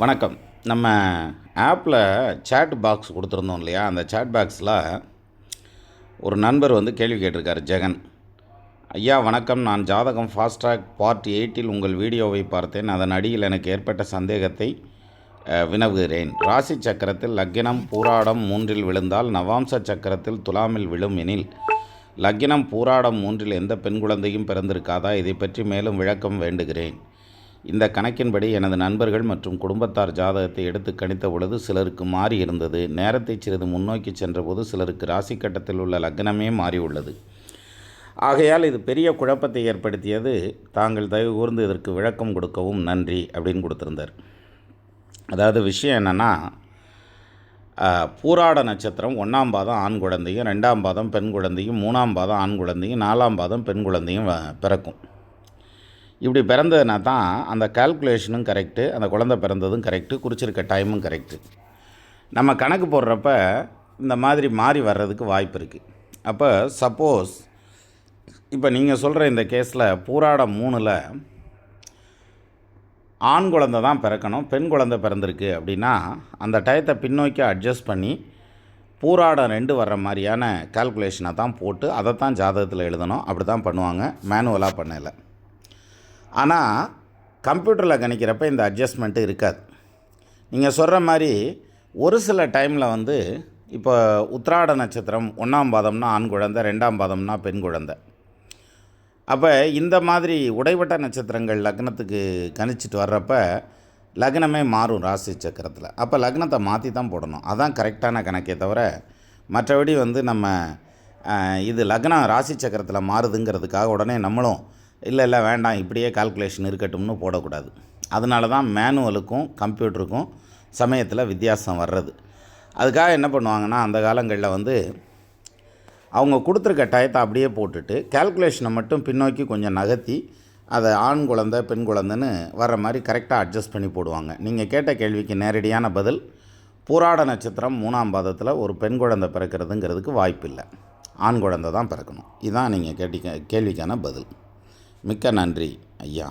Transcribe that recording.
வணக்கம். நம்ம ஆப்பில் சேட் பாக்ஸ் கொடுத்துருந்தோம் இல்லையா? அந்த சேட் பாக்ஸில் ஒரு நண்பர் வந்து கேள்வி கேட்டிருக்காரு ஜெகன். ஐயா வணக்கம். நான் ஜாதகம் ஃபாஸ்ட்ராக் பார்ட் எயிட்டில் உங்கள் வீடியோவை பார்த்தேன். அதன் அடியில் எனக்கு ஏற்பட்ட சந்தேகத்தை வினவுகிறேன். ராசி சக்கரத்தில் லக்கினம் பூராடம் மூன்றில் விழுந்தால் நவாம்ச சக்கரத்தில் துலாமில் விழும் எனில் லக்கினம் பூராடம் மூன்றில் எந்த பெண் குழந்தையும் பிறந்திருக்காதா? இதை பற்றி மேலும் விளக்கம் வேண்டுகிறேன். இந்த கணக்கின்படி எனது நண்பர்கள் மற்றும் குடும்பத்தார் ஜாதகத்தை எடுத்து கணித்த பொழுது சிலருக்கு மாறி இருந்தது. நேரத்தை சிறிது முன்னோக்கி சென்றபோது சிலருக்கு ராசி கட்டத்தில் உள்ள லக்னமே மாறி உள்ளது. ஆகையால் இது பெரிய குழப்பத்தை ஏற்படுத்தியது. தாங்கள் தயவு கூர்ந்து இதற்கு விளக்கம் கொடுக்கவும் நன்றி அப்படின்னு கொடுத்துருந்தார். அதாவது விஷயம் என்னென்னா பூராட நட்சத்திரம் ஒன்றாம் பாதம் ஆண் குழந்தையும் ரெண்டாம் பாதம் பெண் குழந்தையும் மூணாம் பாதம் ஆண் குழந்தையும் நாலாம் பாதம் பெண் குழந்தையும் வ- பிறக்கும். இப்படி பிறந்ததுனா தான் அந்த கால்குலேஷனும் கரெக்டு அந்த குழந்தை பிறந்ததும் கரெக்டு குறிச்சிருக்க டைமும் கரெக்டு நம்ம கணக்கு போடுறப்ப இந்த மாதிரி மாறி வர்றதுக்கு வாய்ப்பு இருக்குது அப்போ சப்போஸ் இப்போ நீங்கள் சொல்கிற இந்த கேஸில் பூராடம் மூணில் ஆண் குழந்தை தான் பிறக்கணும் பெண் குழந்தை பிறந்திருக்கு அப்படின்னா அந்த டயத்தை பின்னோக்கி அட்ஜஸ்ட் பண்ணி பூராடம் ரெண்டு வர்ற மாதிரியான கால்குலேஷனை தான் போட்டு அதை தான் ஜாதகத்தில் எழுதணும். அப்படி தான் பண்ணுவாங்க மேனுவலாக பண்ணலை. ஆனால் கம்ப்யூட்டரில் கணிக்கிறப்ப இந்த அட்ஜஸ்ட்மெண்ட்டு இருக்காது. நீங்கள் சொல்கிற மாதிரி ஒரு சில டைமில் வந்து இப்போ உத்திராட நட்சத்திரம் ஒன்றாம் பாதம்னா ஆண் குழந்தை ரெண்டாம் பாதம்னா பெண் குழந்தை. அப்போ இந்த மாதிரி உடைவட்ட நட்சத்திரங்கள் லக்னத்துக்கு கணிச்சிட்டு வர்றப்ப லக்னமே மாறும் ராசி சக்கரத்தில். அப்போ லக்னத்தை மாற்றி தான் போடணும். அதான் கரெக்டான கணக்கே தவிர மற்றபடி வந்து நம்ம இது லக்னம் ராசி சக்கரத்தில் மாறுதுங்கிறதுக்காக உடனே நம்மளும் இல்லை இல்லை வேண்டாம் இப்படியே கால்குலேஷன் இருக்கட்டும்னு போடக்கூடாது. அதனால தான் மேனுவலுக்கும் கம்ப்யூட்டருக்கும் சமயத்தில் வித்தியாசம் வர்றது. அதுக்காக என்ன பண்ணுவாங்கன்னா அந்த காலங்களில் வந்து அவங்க கொடுத்துருக்க டயத்தை அப்படியே போட்டுட்டு கால்குலேஷனை மட்டும் பின்னோக்கி கொஞ்சம் நகர்த்தி அதை ஆண் குழந்தை பெண் குழந்தைன்னு வர்ற மாதிரி கரெக்டாக அட்ஜஸ்ட் பண்ணி போடுவாங்க. நீங்கள் கேட்ட கேள்விக்கு நேரடியான பதில் பூராட நட்சத்திரம் மூணாம் பாதத்தில் ஒரு பெண் குழந்தை பிறக்கிறதுங்கிறதுக்கு வாய்ப்பில்லை. ஆண் குழந்தை தான் பிறக்கணும். இதுதான் நீங்கள் கேட்டி கேள்விக்கான பதில். மிக்க நன்றி ஐயா.